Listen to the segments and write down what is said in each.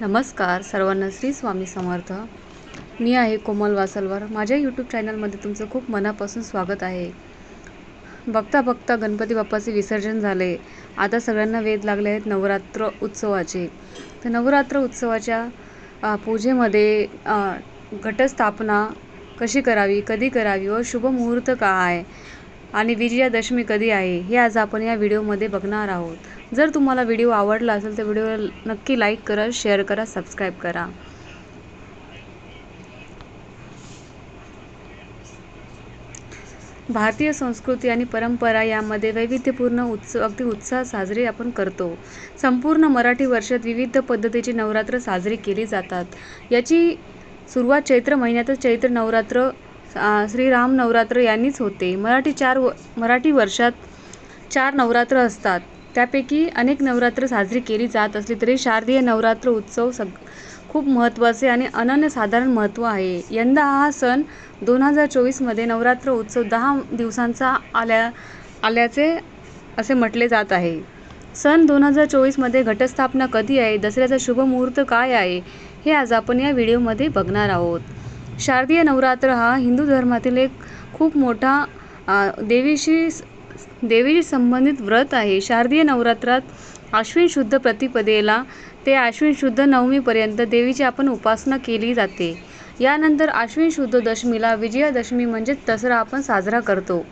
नमस्कार सर्वांना श्री स्वामी समर्थ. मी आहे कोमल वासलवर. माझ्या यूट्यूब चॅनलमध्ये तुमचं खूप मनापासून स्वागत आहे. बघता बघता गणपती बाप्पाचे विसर्जन झाले. आता सगळ्यांना वेध लागले आहेत नवरात्र उत्सवाचे. तर नवरात्र उत्सवाच्या पूजेमध्ये घटस्थापना कशी करावी कधी करावी व शुभ मुहूर्त काय आणि विजयादशमी कधी आहे हे आज आपण या व्हिडिओमध्ये बघणार आहोत. जर तुम्हाला व्हिडिओ आवडला असेल तर व्हिडिओला नक्की लाईक करा शेअर करा सबस्क्राईब करा. भारतीय संस्कृती आणि परंपरा यामध्ये वैविध्यपूर्ण उत्सव अगदी उत्साह साजरे आपण करतो. संपूर्ण मराठी वर्षात विविध पद्धतीची नवरात्र साजरी केली जातात. याची सुरुवात चैत्र महिन्यातच चैत्र नवरात्र श्रीराम नवरात्र यांनीच होते. मराठी चार व मराठी वर्षात चार नवरात्र असतात. त्यापैकी अनेक नवरात्र साजरी केली जात असली तरी शारदीय नवरात्र उत्सव सग खूप महत्त्वाचे आणि अनन्यसाधारण महत्त्व आहे. यंदा हा सण दोन हजार चोवीसमध्ये नवरात्र उत्सव दहा दिवसांचा आल्या आल्याचे असे म्हटले जात आहे. सन दोन हजार चोवीसमध्ये घटस्थापना कधी आहे? दसऱ्याचा शुभ मुहूर्त काय आहे? हे आज आपण या व्हिडिओमध्ये बघणार आहोत. शारदीय नवरात्र हा हिंदू धर्मातील एक खूप मोठा देवीशी देवीशी संबंधित व्रत आहे. शारदीय नवरात्रात आश्विन शुद्ध प्रतिपदेला ते आश्विन शुद्ध नवमीपर्यंत देवीची आपण उपासना केली जाते. यानंतर आश्विन शुद्ध दशमीला विजयादशमी म्हणजेच दसरा आपण साजरा करतो.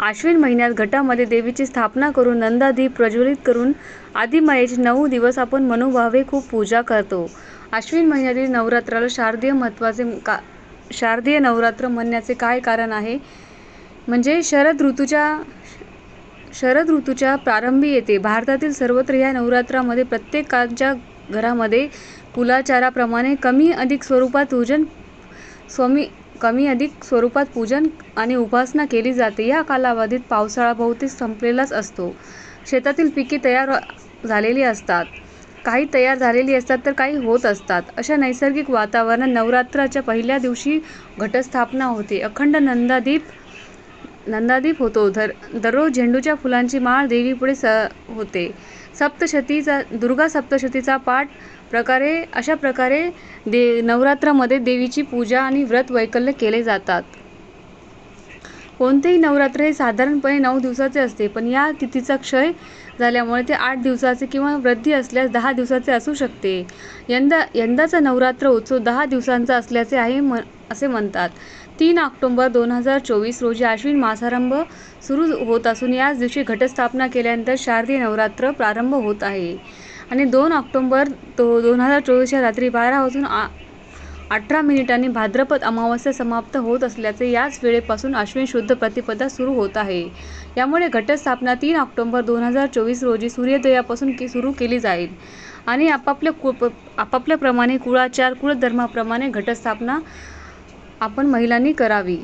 आश्विन महिन्यात घटामध्ये देवीची स्थापना करून नंदादीप प्रज्वलित करून आदिमायेचे नऊ दिवस आपण मनोभावे खूप पूजा करतो. आश्विन महिन्यातील नवरात्राला शारदीय महत्त्वाचे का शारदीय नवरात्र म्हणण्याचे काय कारण आहे? म्हणजे शरद ऋतूच्या शरद ऋतूच्या प्रारंभी येते. भारतातील सर्वत्र या नवरात्रामध्ये प्रत्येकाच्या घरामध्ये कुलाचाराप्रमाणे कमी अधिक स्वरूपात पूजन स्वामी कमी अधिक स्वरूपात पूजन आणि उपासना केली जाते. या कालावधीत पावसाळा बहुतेक संपलेलाच असतो. शेतातील पिके तयार झालेली असतात. काही तयार झालेली असतात तर काही होत असतात. अशा नैसर्गिक वातावरणात नवरात्राच्या पहिल्या दिवशी घटस्थापना होते. अखंड नंदादीप नंदादीप होतो. दर दररोज झेंडूच्या फुलांची माळ देवीपुढे स होते. सप्तशतीचा दुर्गा सप्तशतीचा पाठ प्रकारे अशा प्रकारे दे नवरात्रामध्ये देवीची पूजा आणि व्रत वैकल्य केले जातात. कोणतेही नवरात्र हे साधारणपणे नऊ दिवसाचे असते पण या तिथीचा क्षय झाल्यामुळे ते आठ दिवसाचे किंवा वृद्धी असल्यास दहा दिवसाचे असू शकते. यंदा यंदाचा नवरात्र उत्सव दहा दिवसांचा असल्याचे आहे म असे म्हणतात. तीन ऑक्टोंबर दोन हजार चोवीस रोजी आश्विन मासारंभ सुरू होत असून याच दिवशी घटस्थापना केल्यानंतर शारदीय नवरात्र प्रारंभ होत आहे. आणि दोन ऑक्टोंबर दो दोन हजार चोवीसच्या रात्री बारा वाजून आ अठरा मिनिटांनी भाद्रपद अमावस्या समाप्त होत असल्याचे याच वेळेपासून आश्विन शुद्ध प्रतिपदा सुरू होत आहे. यामुळे घटस्थापना तीन ऑक्टोंबर दोन हजार चोवीस रोजी सूर्योदयापासून की सुरू केली जाईल. आणि आपापल्या कु आपापल्याप्रमाणे कुळाचार कुळधर्माप्रमाणे घटस्थापना आपण महिलांनी करावी.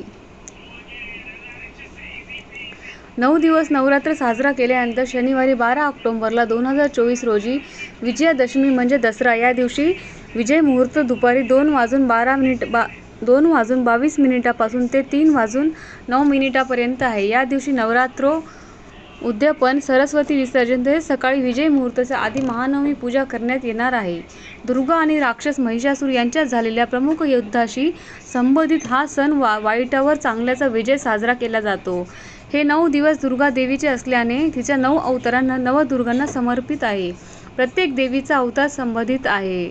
नऊ दिवस नवरात्र साजरा केल्यानंतर शनिवारी बारा ऑक्टोंबरला दोन हजार चोवीस रोजी विजयादशमी म्हणजे दसरा. या दिवशी विजय मुहूर्त दुपारी दोन वाजून बारा मिनिट बा दोन वाजून बावीस मिनिटापासून ते तीन वाजून नऊ मिनिटापर्यंत आहे. या दिवशी नवरात्रो उद्यापन सरस्वती विसर्जन तसेच सकाळी विजय मुहूर्ताच्या आधी महानवमी पूजा करण्यात येणार आहे. दुर्गा आणि राक्षस महिषासूर यांच्यात झालेल्या प्रमुख युद्धाशी संबंधित हा सण वा वाईटावर चांगल्याचा विजय साजरा केला जातो. हे नऊ दिवस दुर्गा देवीचे असल्याने तिच्या नऊ अवतारांना नवदुर्गांना समर्पित आहे. प्रत्येक देवीचा अवतार संबंधित आहे.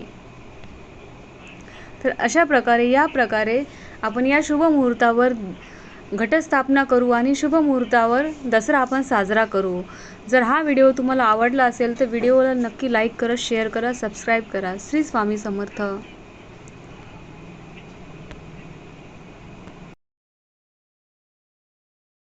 तर अशा प्रकारे या प्रकारे आपण या शुभ मुहूर्तावर घटस्थापना करू आणि शुभ मुहूर्तावर दसरा आपण साजरा करू. जर हा व्हिडिओ तुम्हाला आवडला असेल तर व्हिडिओला नक्की लाईक करा शेअर करा सबस्क्राईब करा. श्री स्वामी समर्थ.